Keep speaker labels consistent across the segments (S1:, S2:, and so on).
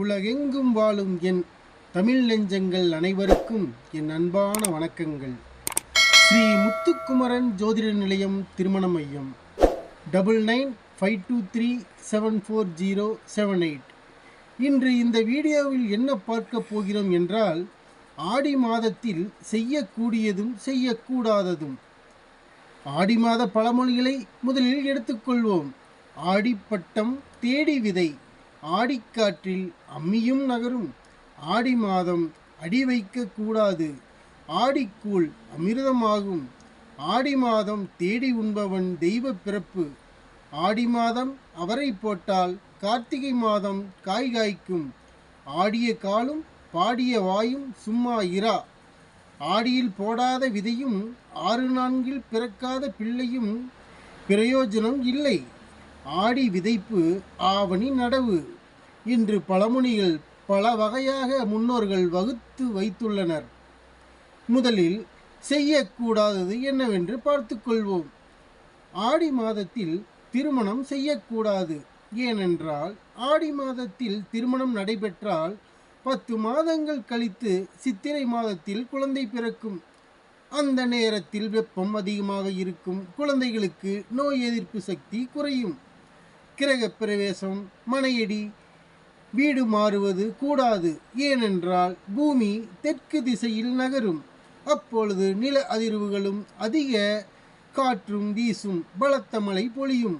S1: உலகெங்கும் வாழும் என் தமிழ் நெஞ்சங்கள் அனைவருக்கும் என் அன்பான வணக்கங்கள். ஸ்ரீ முத்துக்குமரன் ஜோதிட நிலையம் திருமண மையம். Double nine five two three seven four zero seven eight. இன்று இந்த வீடியோவில் என்ன பார்க்க போகிறோம் என்றால் ஆடி மாதத்தில் செய்யக்கூடியதும் செய்யக்கூடாததும். ஆடி மாத பழமொழிகளை முதலில் எடுத்துக்கொள்வோம் ஆடிப்பட்டம் தேடி விதை. ஆடிக்காற்றில் அம்மியும் நகரும். ஆடி மாதம் அடி வைக்க கூடாது. ஆடிக்கூழ் அமிர்தமாகும். ஆடி மாதம் தேடி உண்பவன் தெய்வ பிறப்பு. ஆடி மாதம் அவரை போட்டால் கார்த்திகை மாதம் காய் காய்க்கும். ஆடிய காலும் பாடிய வாயும் சும்மா இரா. ஆடியில் போடாத விதையும் ஆறு நான்கில் பிறக்காத பிள்ளையும் பிரயோஜனம் இல்லை. ஆடி விதைப்பு ஆவணி நடவு. இன்று பழமொழிகள் பல வகையாக முன்னோர்கள் வகுத்து வைத்துள்ளனர். முதலில் செய்யக்கூடாதது என்னவென்று பார்த்துக்கொள்வோம் ஆடி மாதத்தில் திருமணம் செய்யக்கூடாது. ஏனென்றால் ஆடி மாதத்தில் திருமணம் நடைபெற்றால் பத்து மாதங்கள் கழித்து சித்திரை மாதத்தில் குழந்தை பிறக்கும். அந்த நேரத்தில் வெப்பம் அதிகமாக இருக்கும். குழந்தைகளுக்கு நோய் எதிர்ப்பு சக்தி குறையும். கிரகப் பிரவேசம் மனையடி வீடு மாறுவது கூடாது. ஏனென்றால் பூமி தெற்கு திசையில் நகரும். அப்பொழுது நில அதிர்வுகளும் அதிக காற்றும் வீசும். பலத்த மழை பொழியும்.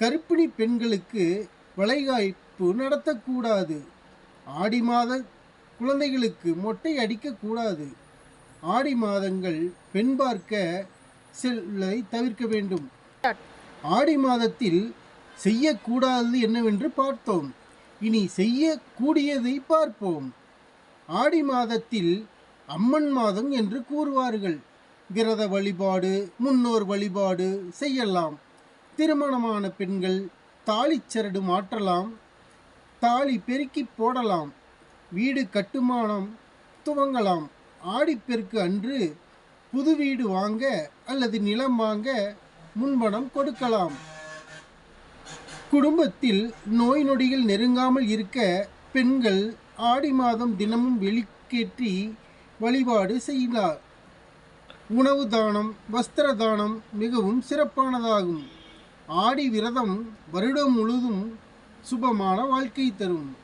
S1: கர்ப்பிணி பெண்களுக்கு வளைகாய்ப்பு நடத்தக்கூடாது. ஆடி மாத குழந்தைகளுக்கு மொட்டை அடிக்கக்கூடாது. ஆடி மாதங்கள் பெண் பார்க்க செல்லை தவிர்க்க வேண்டும். ஆடி மாதத்தில் செய்யக்கூடாதது என்னவென்று பார்த்தோம். இனி செய்யக்கூடியதை பார்ப்போம். ஆடி மாதத்தில் அம்மன் மாதம் என்று கூறுவார்கள். விரத வழிபாடு முன்னோர் வழிபாடு செய்யலாம். திருமணமான பெண்கள் தாலிச்சரடு மாற்றலாம். தாலி பெருக்கி போடலாம். வீடு கட்டுமானம் துவங்கலாம். ஆடிப்பெருக்கு அன்று புது வீடு வாங்க அல்லது நிலம் வாங்க முன்பணம் கொடுக்கலாம். குடும்பத்தில் நோய் நொடிகள் நெருங்காமல் இருக்க பெண்கள் ஆடி மாதம் தினமும் வெளிக்கேற்றி வழிபாடு செய்தார். உணவு தானம் வஸ்திர தானம் மிகவும் சிறப்பானதாகும். ஆடி விரதம் வருடம் முழுதும் சுபமான வாழ்க்கை தரும்.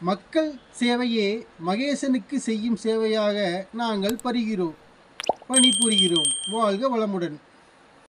S1: மக்கள் சேவையே மகேசனுக்கு செய்யும் சேவையாக நாங்கள் பருகிறோம். பணிபுரிகிறோம். வாழ்க வளமுடன்.